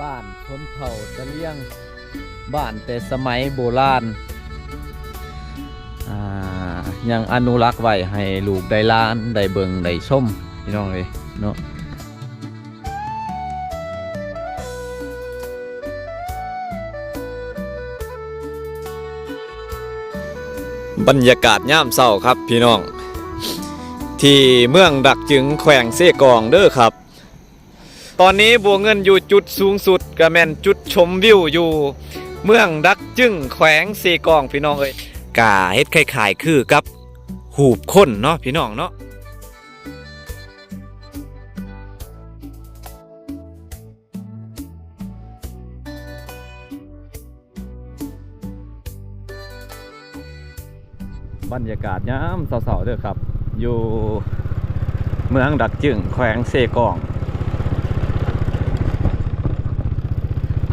บ้านชนเผ่าตะเลียงบ้านแต่สมัยโบราณอ่ายังอนุรักษ์ไว้ให้ลูกได้ล้านได้เบิงได้ชมพี่น้องเลยเนาะบรรยากาศย่ามเศร้าครับพี่น้อง ที่เมืองดักจึงแขวงเซกองเด้อครับ ตอนนี้บัวเงินอยู่จุดสูงสุดกระแมนจุดชมวิวอยู่ เมืองดักจึงแขวงเซกองพี่น้องเอ้ยกาเฮ็ดคล้ายๆคือกับหูบคนเนาะพี่น้องเนาะบรรยากาศยามเสาๆเด้อครับ อยู่เมืองดักจึงแขวงเซกอง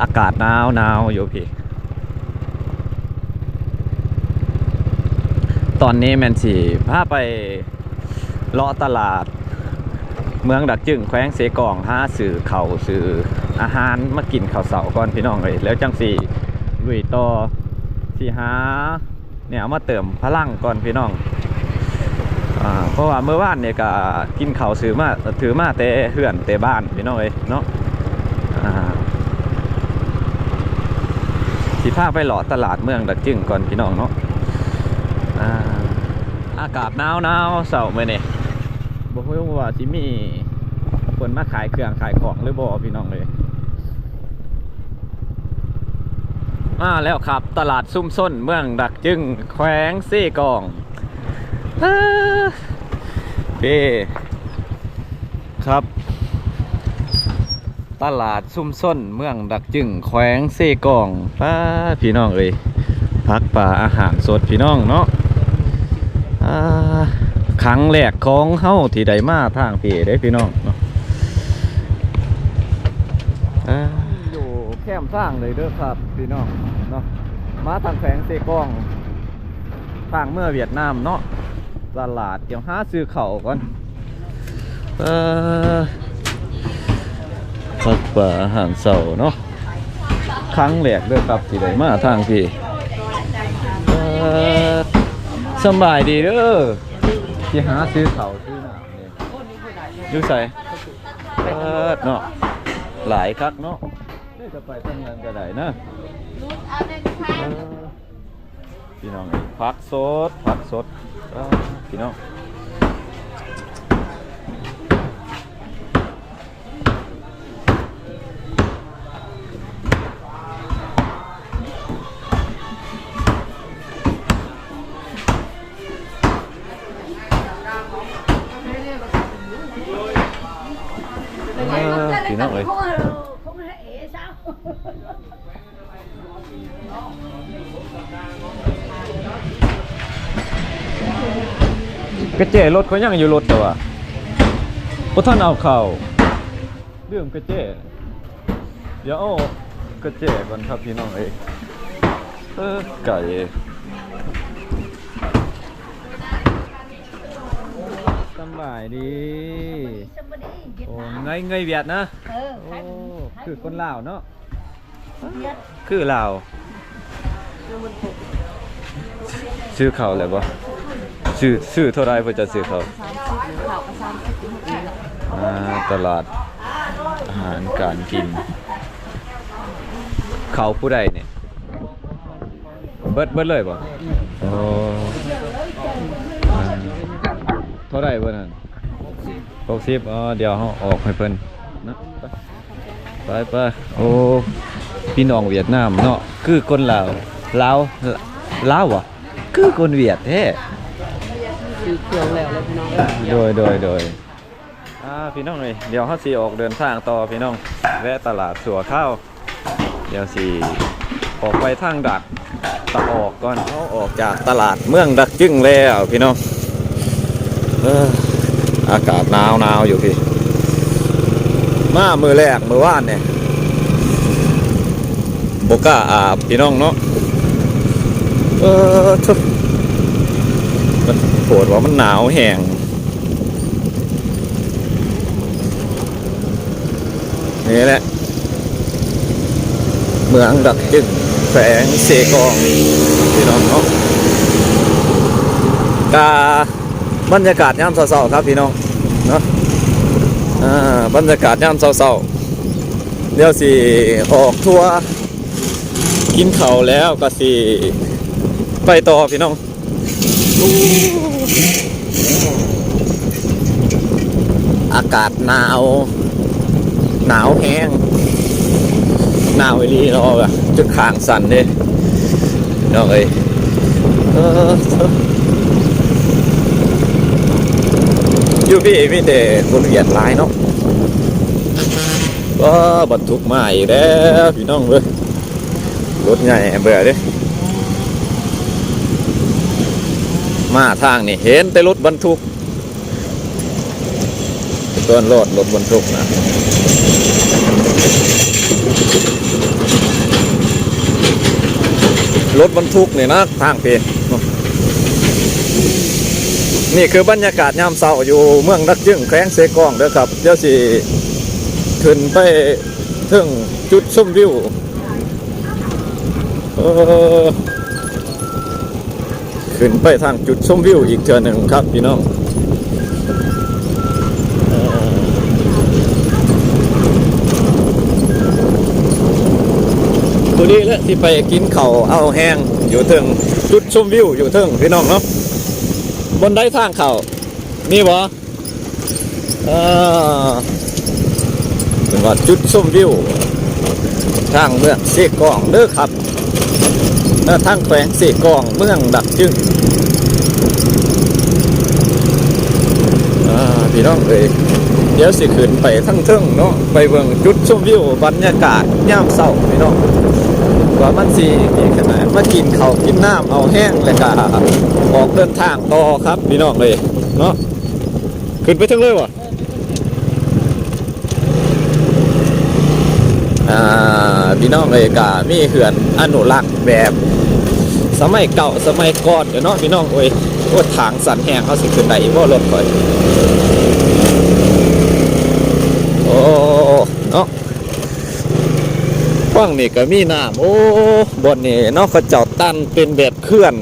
อากาศหนาวหนาวอยู่พี่ ตอนนี้แมนสีพาไปเลาะตลาด เมืองดักจึงแขวงเสกองห้าสื่อเขาสื่ออาหารมากินข้าวเสาก่อนพี่น้องเลยแล้วจังสีลุยต่อสีหาเนี่ยเอามาเติมพลังก่อนพี่น้องอเพราะว่าเมื่อวานเนี่ยก็กินข้าวซื้อมาถือมาแต่เฮือนแต่บ้านพี่น้องเลยเนาะอ่า สีพาไปหล่อตลาดเมืองดักจึงก่อนพี่น้องเนาะอากาศหนาวหนาวเสาร์มื่อนี่บอกว่าสิมีคนมาขายเครื่องขายของหรือบ่พี่น้องเลยมาแล้วครับ ตลาดซุ่มส้นเมืองดักจึงแขวงซี่กองเอ้อเป้ครับ ตลาดซุ่มส้นเมืองดักจึงแขวงเซกองป้าพี่น้องเอ้ยพักป่าอาหารสดพี่น้องเนาะครั้งแรกของเฮาที่ได้มาทางพี่ได้พี่น้องเนาะอยู่แคมสร้างเลยเด้อครับพี่น้องเนาะมาทางแขวงเซกองทางเมื่อเวียดนามเนาะตลาดเดี๋ยวหาซื้อเข่าก่อนเออ พักป่าอาหารเสาเนาะครั้งแรกเด้อครับที่ได้มาทางพี่สบายดีเด้อที่หาซื้อเขาซื้อหนามเนี่ยอยู่ใส่เนาะหลายคักเนาะได้จะไปทำงานก็ได้นะพี่น้องพักสดพักสดพี่น้อง กระเจรถเขายังอยู่รถแต่ว่าพท่านเอาเข่าเรื่องกระเจเดี๋ยวเอากระเจก่อนครับพี่น้องเอ้ยเออไก่สบายดีโอ้ไงไงเวียดนะโอ้คือคนลาวเนาะคือลาวซื้อเขาเลยบ่ ซื้อซื้อเท่าไรเพื่อจะซื้อเขาอ่าตลาดอาหารการกิน เขาผู้ใดเนี่ยเบิดเบิดเลยป่ะโอ้อ่าเท่าไรเบิดนั่นหกสิบอ๋อเดี๋ยวเขาออกให้เพิ่นนะไปไปโอ้พี่น้องเวียดนามเนาะคือคนลาวลาวลาววะคือคนเวียดแท้ คือเครื่องแล้วเลยพี่น้องโดยโดยโดยอ่าพี่น้องเลยเดี๋ยวเขาสีออกเดินทางต่อพี่น้องแวะตลาดสัวข้าวเดี๋ยวสีออกไปทางดักตะออกก่อนเขาออกจากตลาดเมืองดักจึงแล้วพี่น้องเอออากาศหนาวหนาวอยู่พี่มามือแรกมือว่านเนี่ยบกล้าอาบพี่น้องเนาะเออทุก มันปวดว่ามันหนาวแห้งนี่แหละ เมืองดักจึงแฝงเสกองพี่น้องเนาะกาบรรยากาศยามเช้าๆครับพี่น้องเนาะอ่าบรรยากาศยามเช้าๆเดี๋ยวสิออกทัวร์กินเขาแล้วก็สิไปต่อพี่น้อง อากาศหนาว หนาวแห้ง หนาวอีลีเนาะจุดขางสั่นเด้เนาะเอ้ยอยู่พี่มีแต่คนเหยียดลายเนาะก็บรรทุกมาอีกแล้วพี่น้องเว้ยรถใหญ่เบื่อเด้ มาทางนี่เห็นแต่รถบรรทุกต้นรถรถบรรทุกนะรถบรรทุกเนี่ยนะทางเพนนี่คือบรรยากาศยามเช้าอยู่เมืองนักยึ่งแข้งเซกองเด้อครับเดี๋ยวสิขึ้นไปถึงจุดชมวิวเออ ขึ้นไปทางจุดชมวิวอีกเทือหนึ่งครับพี่น้องตัวนี้แหละที่ไปกินเขาเอาแห้งอยู่ถึงจุดชมวิวอยู่ถึงพี่น้องเนาะบนได้ทางเขานี่บ่เอเป็นว่าจุดชมวิวทางเมืองเสกองเด้อครับ เออทางแขวงเสกองเมืองดักจึงอ่าพี่น้องเอ้ยเดี๋ยวสิขึ้นไปทั้งเทิงเนาะไปเบิ่งจุดชมวิวบรรยากาศยามเช้าพี่น้องว่ามันสิมีขนาดมากินเขากินน้ำเอาแห้งเลยก็ออกเดินทางต่อครับพี่น้องเลยเนาะขึ้นไปถึงเลยวะอ่าพี่น้องเลยก็มีเหือนอนุรักษ์แบบ สมัยเก่าสมัยก่อนเดี๋ยวเนาะพี่น้องโอ้ยโอ้ทางสันแห้งเขาสิขึ้นได้บ่รถค่อยโอ้เนาะฟังนี่ก็มีน้ำโอ้บนนี่เนาะเขาเจ้าตันเป็นแบบเคลื่อน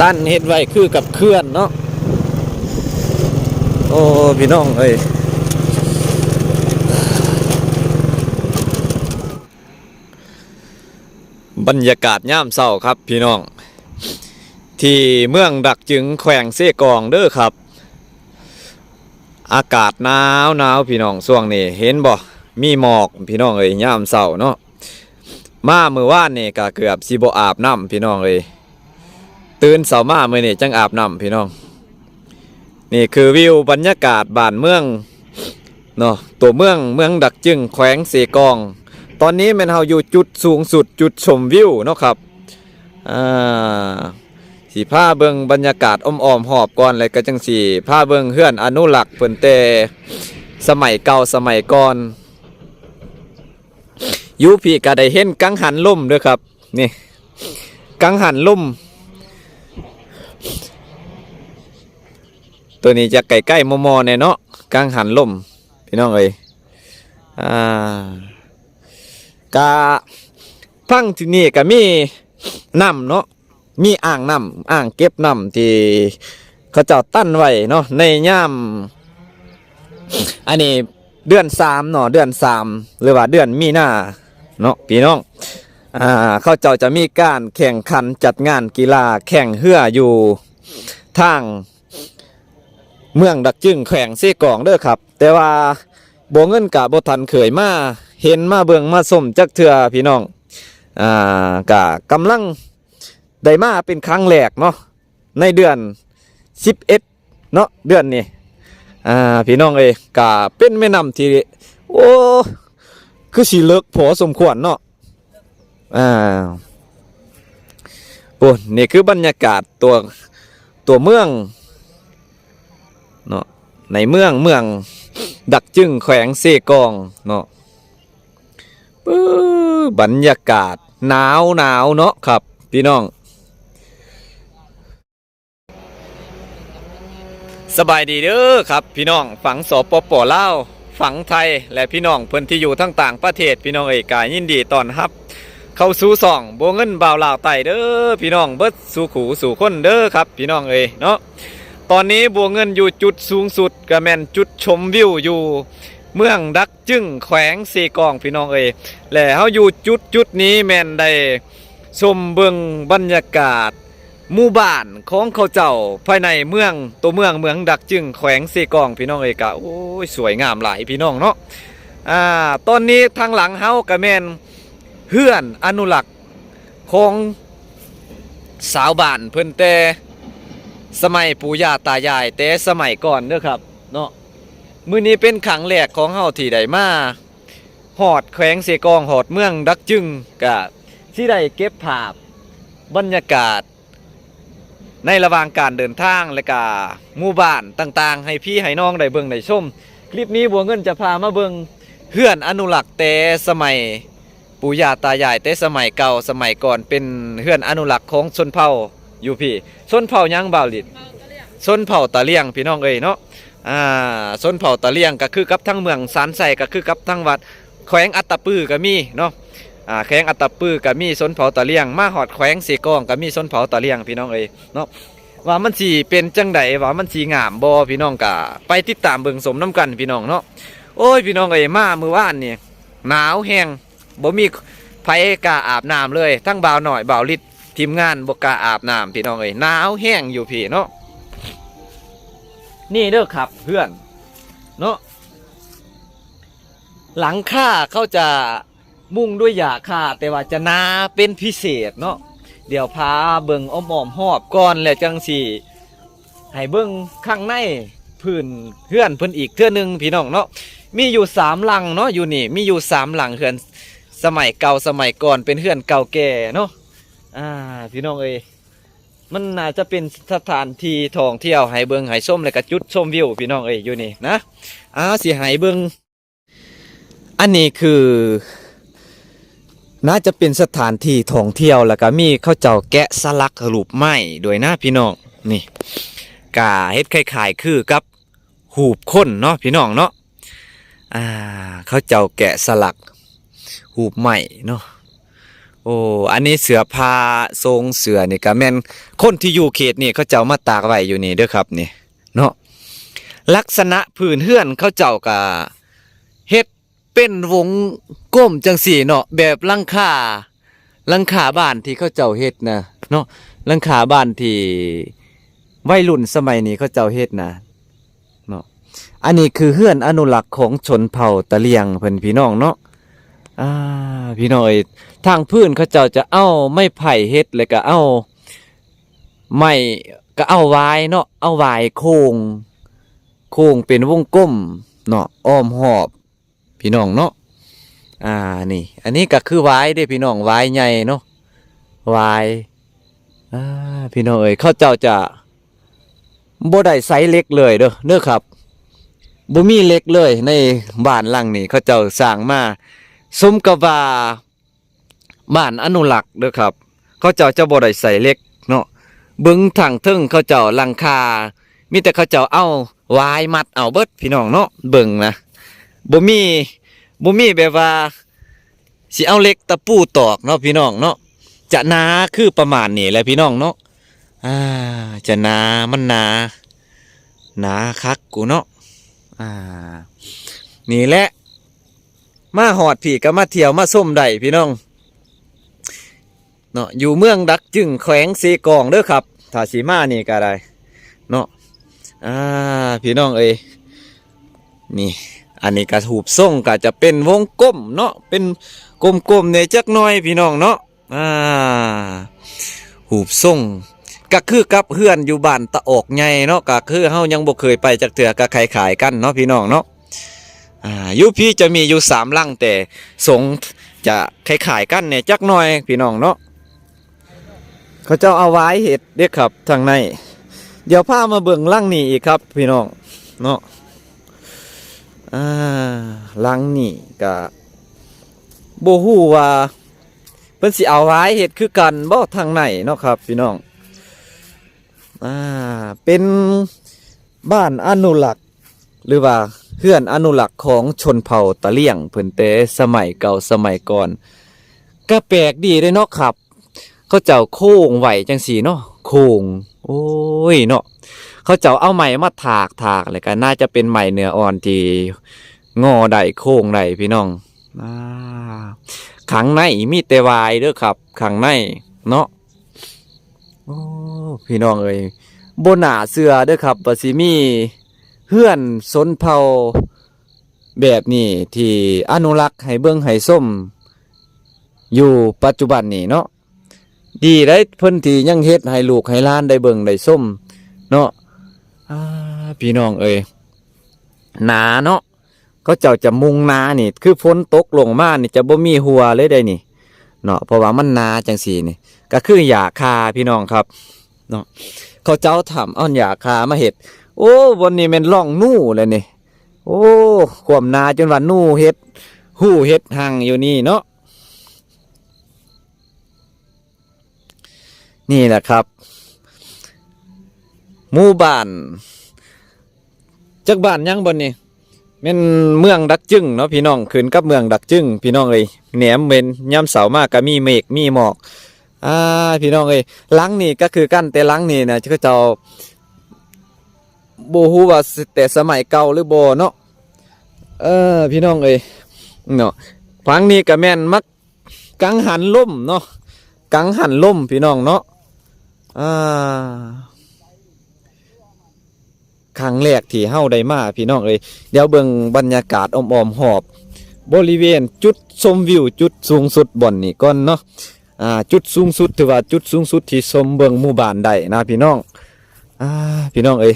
ตันเฮ็ดไว้คือกับเคลื่อนเนาะโอ้พี่น้องเอ้ย บรรยากาศย่ามเศร้าครับพี่น้อง ที่เมืองดักจึงแขวงเซกองเด้อครับ อากาศหนาวหนาวพี่น้องช่วงนี้เห็นบ่มีหมอกพี่น้องเอ้ยยามเช้าเนาะมาเมื่อวานนี่ก็เกือบสิบอาบน้ำพี่น้องเอ้ยตื่นเช้ามาเมื้อนี้จังอาบน้ำพี่น้อง นี่คือวิวบรรยากาศบ้านเมืองเนาะตัวเมืองเมืองดักจึงแขวงเสกอง ตอนนี้แมันเฮาอยู่จุดสูงสุดจุดชมวิวเนาะครับอ่าสีผ้าเบิงบรรยากาศอ้อมๆหอบก่อนเลยก็จังสีผ้าเบิงเฮือนอนุรักษ์เพิ่นแต่สมัยเก่าสมัยก่อนยูพีก็ได้เห็นกังหันล่มด้วยครับนี่กังหันล่มตัวนี้จะใกล้ๆมอมอเนี่ยเนาะกังหันล่มพี่น้องเอ้ยอ่า กะพังที่นี่ก็มีน้ำเนาะมีอ่างน้ำอ่างเก็บน้ำที่เขาเจ้าตั้นไว้เนาะในย่ามอันนี้เดือนสามเนาะเดือนสามหรือว่าเดือนมีนาเนาะพี่น้องอ่าเขาเจ้าจะมีการแข่งขันจัดงานกีฬาแข่งเฮืออยู่ทางเมืองดักจึงแข่งเสกองเด้อครับ แต่ว่าโบเงินกะโบทันเคยมา เห็นมาเบิ่งมาสมจักเทือพี่น้องอ่ากะกำลังได้มาเป็นครั้งแรกเนาะในเดือน 11 เนาะเดือนนี้อ่าพี่น้องเอ้กะเป็นแม่น้ำที่โอ้คือสิเลิกพอสมควรเนาะอ่าโอ้นี่คือบรรยากาศตัวตัวเมืองเนาะในเมืองเมืองดักจึงแขวงเซกองเนาะ บรรยากาศหนาวหนาวเนาะครับ พี่น้อง สบายดีเด้อครับ พี่น้องฝังสปปลาวฝังไทยและพี่น้องเพิ่อนที่อยู่ทั้งต่างประเทศพี่น้องเอยกายยินดีต้อนรับ เข้าสู่ซ่องโบเงินบ่าวลาวไต่เด้อพี่น้องเบิดสู่ขู่สู่คนเด้อครับ พี่น้องเอยเนาะตอนนี้บัวเงินอยู่จุดสูงสุดก็แมนจุดชมวิวอยู่ เมืองดักจึงแขวงเซกองพี่น้องเอยและเฮาอยู่จุดจุดนี้แม่นได้ชมเบิ่งบรรยากาศหมู่บ้านของเขาเจ้าภายในเมืองตัวเมืองเมืองดักจึงแขวงเซกองพี่น้องเอกะโอ้ยสวยงามหลายพี่น้องเนาะอ่าตอนนี้ทางหลังเฮากะแมนเฮือนอนุรักษ์ของสาวบ้านเพิ่นแต่สมัยปู่ย่าตายายแต่สมัยก่อนเด้อครับ มื้อนี้เป็นครั้งแรกของเฮาที่ได้มาหอดแขวงเซกองหอดเมืองดักจึงกะที่ได้เก็บภาพบรรยากาศ ในระหว่างการเดินทางและก็หมู่บ้านต่างๆ ให้พี่ให้น้องได้เบิ่งได้ชม คลิปนี้บัวเงินจะพามาเบิ่งเฮือนอนุรักษ์แต่สมัยปู่ย่าตายายแต่สมัยเก่าสมัยก่อนเป็นเฮือนอนุรักษ์ของชนเผ่าอยู่พี่ชนเผ่ายังบ่าวลิดชนเผ่าตะเลียงพี่น้องเอ้ยเนาะ อ่าชนเผ่าตะเลียงก็คือกับทั้งเมืองสารไสก็คือกับทั้งวัดแขวงอัตตปือก็มีเนาะอ่าแข้งอัตตปือกับมีสนเผาตะเลียง มาหอดแขวงสีกองกับมีสนเผาตะเลียงพี่น้องเอ้ยเนาะว่ามันสีเป็นจังใดว่ามันสีงามบ่พี่น้องกะไปติดตามเบิ่งสมน้ำกันพี่น้องเนาะโอ้ยพี่น้องเอ้ยมาเมื่อวานนี่หนาวแห้งบ่มีไผกล้าอาบน้ำเลย ทั้งบ่าวหน่อยบ่าวลิดทีมงานบ่กล้าอาบน้ำพี่น้องเอ้ยหนาวแห้งอยู่พี่เนาะ นี่เด้อครับเพื่อน เนาะหลังค่าเขาจะมุ่งด้วยหยาคาแต่ว่าจะนาเป็นพิเศษเนาะเดี๋ยวพาเบิงอ้อมอ้อมหอบก่อนแล้วจังสิให้เบิงข้างในพื้นเฮือนเพิ่อนอีกเทื่อนึงพี่น้องเนาะมีอยู่สามหลังเนาะอยู่นี่มีอยู่สามหลังเฮือนสมัยเก่าสมัยก่อนเป็นเฮือนเก่าแก่เนาะอ่าพี่น้องเอ้ย มันน่าจะเป็นสถานที่ท่องเที่ยวให้เบิ่งให้มแล้วก็จุดชมวิวพี่น้องเอ้ยอยู่นี่นะอ่าสิให้เบิงอันนี้คือ น่าจะเป็นสถานที่ท่องเที่ยวแล้วก็มีเขาเจ้าแกะสลักรูปไม้โดยน้าพี่น้องนี่กาเฮ็ดคล้ายๆคือกับหูบค้นเนาะพี่น้องเนาะอ่าเขาเจ้าแกะสลักหูบไม้เนาะ อ้อันนี้เสือผ้าทรงเสือนี่ก็แม่นคนที่อยู่เขตนี่เขาเจ้ามาตากไว้อยู่นี่เด้อครับนี่เนาะลักษณะพื้นเฮือนเขาเจ้าก็เฮ็ดเป็นวงก้มจังสี่เนาะแบบลังคาลังคาบ้านที่เขาเจ้าเฮ็ดนะเนาะลังคาบ้านที่วัยรุ่นสมัยนี้เขาเจ้าเฮ็ดนะเนาะอันนี้คือเฮือนอนุรักษ์ของชนเผ่าตะเลียงเพิ่นพี่น้องเนาะ อ่าพี่น้อยทางพื้นเขาเจ้าจะเอาไม้ไผ่เฮ็ดแล้วก็เอาไม้ก็เอาวายเนาะเอาวายโค้งโค้งเป็นวงกลมเนาะอ้อมหอบ พี่น้องเนาะอ่านี่ อันนี้ก็คือวายเด้พี่น้องวายใหญ่เนาะวายอ่าพี่น้องเอ้ยเขาเจ้าจะบ่ได้ไซส์เล็กเลยเด้อเด้อครับบ่มีเล็กเลยในบ้านหลังนี้เขาเจ้าสร้างมา สมกับว่าบ้านอนุรักษ์เด้อครับ เขาเจ้าจะบ่ได้ใส่เล็กเนาะเบิ่งทางเทิงเขาเจ้าหลังคา มีแต่เขาเจ้าเอาวายมัดเอาเบิดพี่น้องเนาะเบิ่งนะบ่มีบ่มีแบบว่าสิเอาเล็กตะปูตอกเนาะพี่น้องเนาะจะนาคือประมาณนี้แหละพี่น้องเนาะอ่าจะนามันนาหนาคักกูเนาะอ่า นี่แหละ มาหอดผีก็มาเที่ยวมาส้มได้พี่น้องเนาะอยู่เมืองดักจึงแขวงสีกองเด้อครับถ้าสีมานี่ก็ได้เนาะอ่าพี่น้องเอ้ยนี่ อันนี้ก็หูบส่งก็จะเป็นวงกลมเนาะเป็นกลมๆเนี่ยจักน่อยพี่น้องเนาะอ่าหูบส่งก็คือกับเฮือนอยู่บ้านตะออกใหญ่เนาะก็คือเฮายังบ่เคยไปจักเถื่อก็ขายขายกันเนาะพี่น้องเนาะ ยู่พี่จะมีอยู่สามลังแต่สงจะขายขายกันเนี่ยจักหน่อยพี่น้องเนาะเขาเจ้าเอาไว้เห็ดเด้อครับทางใน เดี๋ยวพามาเบิ่งลังนี้อีกครับพี่น้องเนาะอ่าหลังนี่ก็บ่ฮู้ว่าเพิ่นสิเอาไว้เฮ็ดคือกันบ่ทางไหนเนาะครับพี่น้องอ่าเป็นบ้านอนุรักษ์หรือว่า เฮือนอนุรักษ์ของชนเผ่าตะเลี่ยงเพิ่นแต่สมัยเก่าสมัยก่อน ก็แปลกดีเลยเนาะครับ เขาเจ้าโค้งไหวจังสีเนาะโค้งโอ้ยเนาะเขาเจ้าเอาไม้มาถากถากเลยก็น่าจะเป็นไม้เนื้ออ่อนที่งอได้โค้งได้พี่น้องขังในมีแต่วายเด้อครับขังในเนาะโอ้พี่น้องเอ้ยบนหนาเสือเด้อครับว่าสิมี เฮื่อนสนเผาแบบนี้ที่อนุรักษ์ให้เบิ่งให้ส้ม อยู่ปัจจุบันนี้เนาะดีได้เพิ่นที่ยังเฮ็ดให้ลูกให้ล้านได้เบิ่งได้ส้ม เนาะพี่น้องเอ้ยหนาเนาะก็เจ้าจะมุงนานี่ คือฝนตกลงมานี่จะบ่มีหัวเลยได้นี่เนาะเพราะว่ามันนาจังสีนี่ ก็คือหญ้าคาพี่น้องครับเนาะเขาเจ้าทำเอาหญ้าคามาเฮ็ด โอ้วันนี้ม่นร่องนู่เลยนี่ โอ้ควมนาจนว่านู่เฮ็ดหู้เฮ็ดหังอยู่นี่เนาะนี่แหละครับหมู่บ้านจักบ้านยังบนนี่แม่นเมืองดักจึงเนาะพี่น้องขึ้นกับเมืองดักจึงพี่น้องเอ้ยแหนมเว้นย่ำเสามากก็มีเมฆมีหมอกอ่าพี่น้องเอ้ยหลังนี่ก็คือกั้นแต่หลังนี่นะเขาเจ้า โบฮู้ว่าแต่สมัยเก่าหรือโบเนาะเออพี่น้องเอ้ยเนาะฟังนี่ก็แม่นมักกังหันล่มเนาะกังหันล่มพี่น้องเนาะอ่าครั้งแรกที่เฮาได้มาพี่น้องเอ้ยเดี๋ยวเบิ่งบรรยากาศอ้อมๆหอบ บริเวณจุดชมวิวจุดสูงสุดบ่อนนี่ก่อนเนาะอ่าจุดสูงสุดถือว่าจุดสูงสุดที่ชมเบิ่งหมู่บ้านได้นะพี่น้องอ่าพี่น้องเอ้ย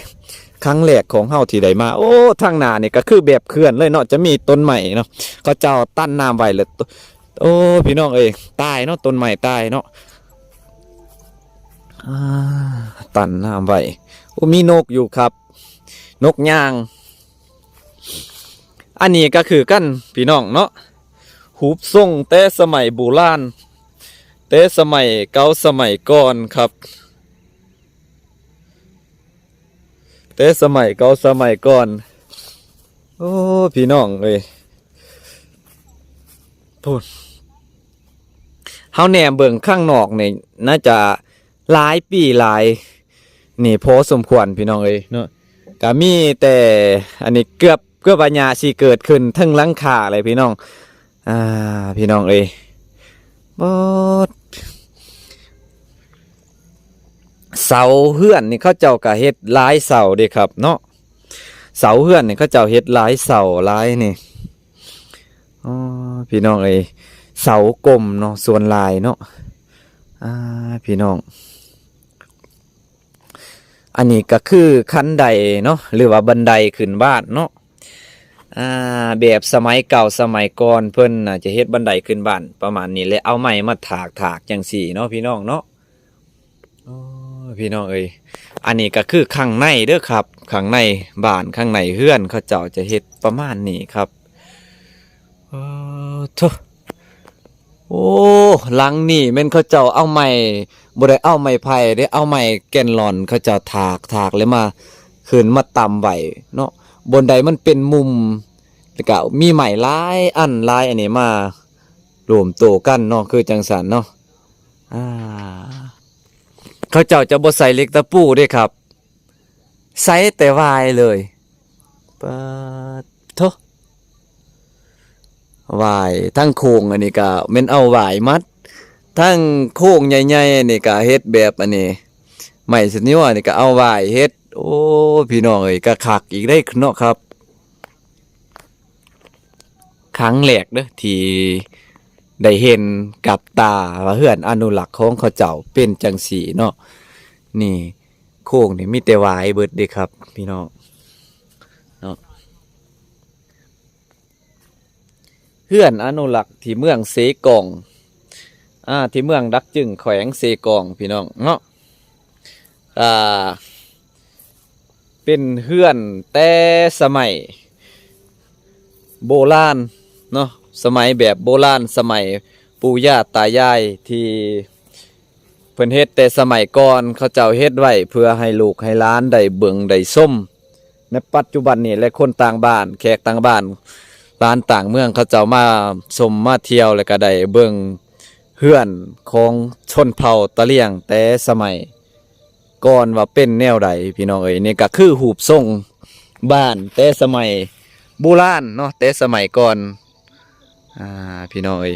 ครั้งแรกของเฮาที่ได้มา โอ้ทางหน้านี่ก็คือแบบเคลื่อนเลยเนาะจะมีต้นใหม่เนาะเขาเจ้าตั้นน้ำไว้เลยโอ้พี่น้องเอ้ยตายเนาะต้นใหม่ตายเนาะอ่าตันน้ำไว้โอ้มีนกอยู่ครับ นกย่าง อันนี้ก็คือกันพี่น้องเนาะหูบทรงแต่สมัยโบราณแต่สมัยเก่าสมัยก่อนครับ แต่สมัยเก่าสมัยก่อน โอ้ พี่น้องเอ้ยพูดเฮาแหนมเบิ่งข้างนอกเนี่ยน่าจะหลายปีหลาย นี่พอสมควรพี่น้องเอ้ยเนาะก็มีแต่อันนี้เกือบเกือบปัญญาสิเกิดขึ้นทั้งลังคาเลยพี่น้อง อ่า พี่น้องเอ้ยบด เสาเฮือนนี่เขาเจ้าก็เฮ็ดลายเสาเด้ครับ เนาะเสาเฮือนนี่เขาเจ้าเฮ็ดลายเสาลายนี่อ๋อพี่น้องเอ้ยเสากลมเนาะส่วนลายเนาะอ่าพี่น้อง อันนี้ก็คือคันไดเนาะหรือว่าบันไดขึ้นบ้านเนาะอ่าแบบสมัยเก่าสมัยก่อนเพิ่นน่ะจะเฮ็ดบันไดขึ้นบ้านประมาณนี้เลยเอาไม้มาถากถากจังสี่เนาะพี่น้องเนาะ พี่น้องเอ้ยอันนี้ก็คือข้างในเด้อครับข้างในบ้านข้างในเฮือนเขาเจ้าจะเฮ็ดประมาณนี้ครับเออโธ่โอ้หลังนี่แม่นเขาเจ้าเอาไม้บ่ได้เอาไม้ไผ่ได้เอาไม้แกนหลอนเขาเจ้าถากถากแล้วมาขึ้นมาต่ำไว้เนาะบนใดมันเป็นมุมแล้วก็มีไม้ลายอันลายอันนี้มารวมตัวกันเนาะคือจังสันเนาะอ่า เขาเจ้าจะบ่ใส่เล็กตะปูด้วยครับ ใส่แต่วายเลยปะทหวายทั้งโค้งอันนี้ก็แม่นเอาวายมัด ทั้งโค้งใหญ่ๆอันนี้ก็เฮ็ดแบบอันนี้ไม้สนิ้วอันนี้ก็เอาวายเฮ็ด โอ้พี่น้องเอ้ยก็คักอีกได้เนาะครับ ครั้งแรกเด้อที่ ได้เห็นกับตาว่าเฮือนอนุรักษ์ของเขาเจ้าเป็นจังสีเนาะนี่โค้งนี่มีแต่วายเบิดเด้ครับ พี่น้องเพื่อนอนุรักษ์ที่เมืองเสกองอ่าที่เมืองดักจึงแขวงเสกองพี่น้องเนาะอ่าเป็นเฮือนแต่สมัย โบราณ เนาะสมัยแบบโบราณสมัยปู่ย่าตายายที่เพิ่นเฮ็ดแต่สมัยก่อนเขาเจ้าเฮ็ดไว้เพื่อให้ลูกให้หล้านได้เบิ่งได้ส้มในปัจจุบันนี่และคนต่างบ้าน แขกต่างบ้านร้านต่างเมืองเขาเจ้ามาชมมาเที่ยวแล้วก็ได้เบิ่งเฮือนของชนเผ่าตะเลียงแต่สมัยก่อนว่าเป็นแนวใดพี่น้องเอ้ยนี่ก็คือหูปทรงบ้านแต่สมัยโบราณเนาะแต่สมัยก่อน อ่าพี่น้องเอ้ย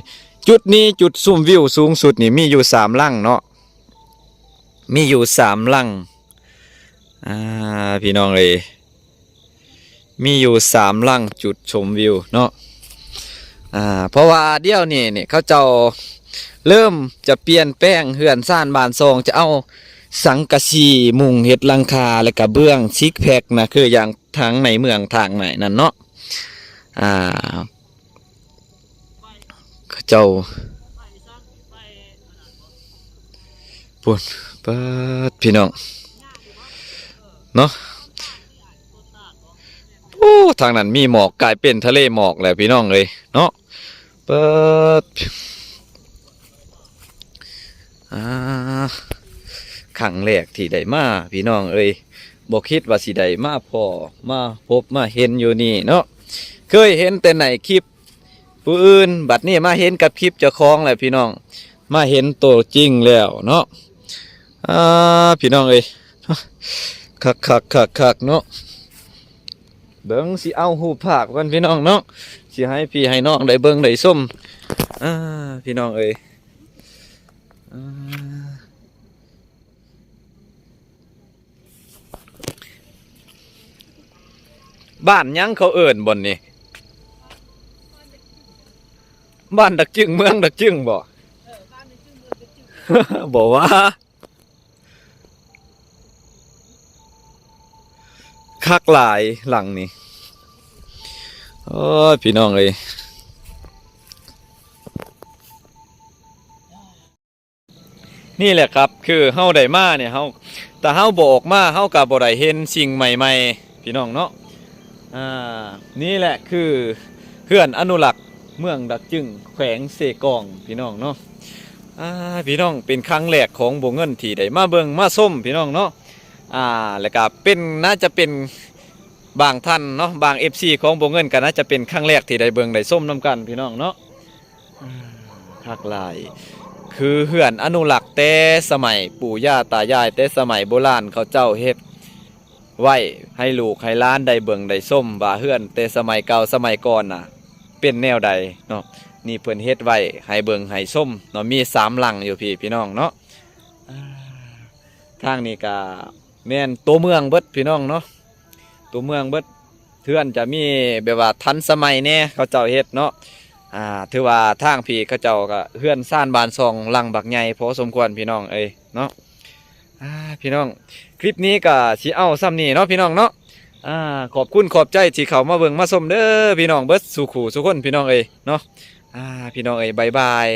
จุดนี้จุดซุ่มวิวสูงสุดนี่มีอยู่สามลังเนาะมีอยู่สามลังอ่าพี่น้องเอ้ยมีอยู่สามลังจุดชมวิวเนาะอ่าเพราะว่าเดี๋ยวนี้เนี่ยเขาเจ้าเริ่มจะเปลี่ยนแป้งเหือนซ่านบานซองจะเอาสังกะสีมุงเห็ดลังคาและกระเบื้องซิกแพคนะคืออย่างทางในเมืองทางไหนนั่นเนาะอ่า เจ้าปุ่นปิดพี่น้อง เนาะโอ้ทางนั้นมีหมอกกลายเป็นทะเลหมอกแหล้วพี่น้องเลยเนาะเปิดอ่าครั้งแรกที่ได้มาพี่น้องเอ้ยบอกคิดว่าสิได้มาพอมาพบมาเห็นอยู่นี่เนาะเคยเห็นแต่ในคลิป ผู้อื่น บัดนี้มาเห็นกับคลิปเจ้าของแหละพี่น้อง มาเห็นตัวจริงแล้วเนาะอ่าพี่น้องเอ้ยคักคักคักคักเนาะเบิ่งสิเอาหูภาพกันพี่น้องเนาะสิให้พี่ให้น้องได้เบิ่งได้ส้มอ่าพี่น้องเอ้ยบ้านยังเขาเอิ่นบนนี่ บ้านดักจึงเมืองดักจึงบ่บอกว่าคักหลายหลังนี่โอ้ยพี่น้องเลยนี่แหละครับคือเฮาได้มาเนี่ยเฮาแต่เฮาบออกมาเฮากับบ่ได้เห็นสิ่งใหม่ ๆ พี่น้องเนาะอ่านี่แหละคือเพื่อนอนุรักษ์ เมืองดักจึงแขวงเสกองพี่น้องเนาะอ่าพี่น้องเป็นครั้งแรกของโบเงินที่ได้มาเบิงมาส้มพี่น้องเนาะอ่าแล้วก็เป็นน่าจะเป็นบางท่านเนาะบาง FC ของโบเงินก็น่าจะเป็นครั้งแรกที่ได้เบิงได้ส้มน้ำกันพี่น้องเนาะคักหลายคือเหื่อนอนุรักษ์แต่สมัยปู่ย่าตายายแต่สมัยโบราณเขาเจ้าเฮ็ดไว้ให้ลูกให้ล้านได้เบิงได้ส้มว่าเฮือนแต่สมัยเก่าสมัยก่อนน่ะ เป็นแนวใดเนาะนี่เพิ่นเฮ็ดไว้ให้เบิงให้ส้มเนาะมีสามหลังอยู่พี่พี่น้องเนาะอ่าทางนี้ก็แม่นตัวเมืองเบิดพี่น้องเนาะตัวเมืองเบิดเทื่อนจะมีแบบว่าทันสมัยแน่เขาเจ้าเฮ็ดเนาะอ่าถือว่าทางพี่เขาเจ้าก็เฮือนซ่านบานซองหลังบักใหญ่พอสมควรพี่น้องเอ้ยเนาะอ่าพี่น้อง คลิปนี้ก็สิเอาซ้ำนี่เนาะพี่น้องเนาะ อ่าขอบคุณขอบใจที่เขามาเบิ่งมาชมเด้อพี่น้องเบิดสุขูสุคนพี่น้องเอ้ยเนาะอ่าพี่น้องเอ้ยบายบาย